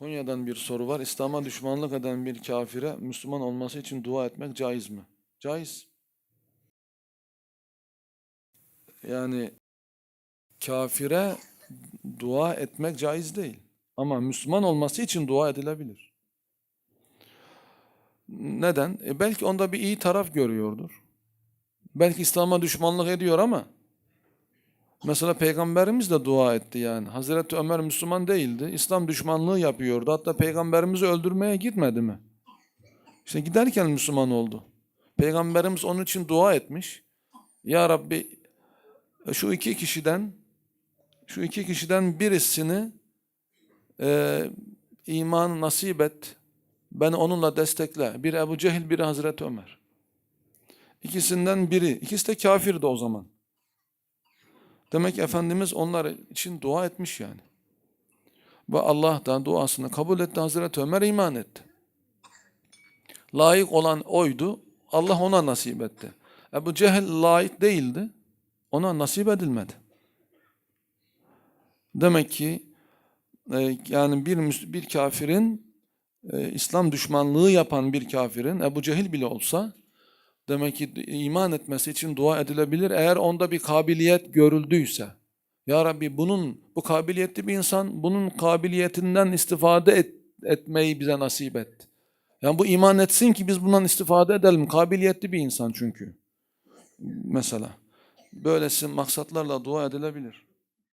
Konya'dan bir soru var. İslam'a düşmanlık eden bir kafire Müslüman olması için dua etmek caiz mi? Caiz. Yani kafire dua etmek caiz değil. Ama Müslüman olması için dua edilebilir. Neden? E belki onda bir iyi taraf görüyordur. Belki İslam'a düşmanlık ediyor ama Mesela Peygamberimiz de dua etti yani. Hazreti Ömer Müslüman değildi. İslam düşmanlığı yapıyordu. Hatta Peygamberimizi öldürmeye gitmedi mi? İşte giderken Müslüman oldu. Peygamberimiz onun için dua etmiş. Ya Rabbi şu iki kişiden şu iki kişiden birisini e, iman nasip et. Beni onunla destekle. Biri Ebu Cehil, biri Hazreti Ömer. İkisinden biri. İkisi de kafirdi o zaman. Demek Efendimiz onlar için dua etmiş yani. Ve Allah da duasını kabul etti. Hazreti Ömer iman etti. Layık olan oydu. Allah ona nasip etti. Ebu Cehil layık değildi. Ona nasip edilmedi. Demek ki e, yani bir bir kafirin e, İslam düşmanlığı yapan bir kafirin Ebu Cehil bile olsa demek ki iman etmesi için dua edilebilir eğer onda bir kabiliyet görüldüyse. Ya Rabbi bunun bu kabiliyetli bir insan bunun kabiliyetinden istifade et, etmeyi bize nasip et. Yani bu iman etsin ki biz bundan istifade edelim. Kabiliyetli bir insan çünkü. Mesela. Böylesi maksatlarla dua edilebilir.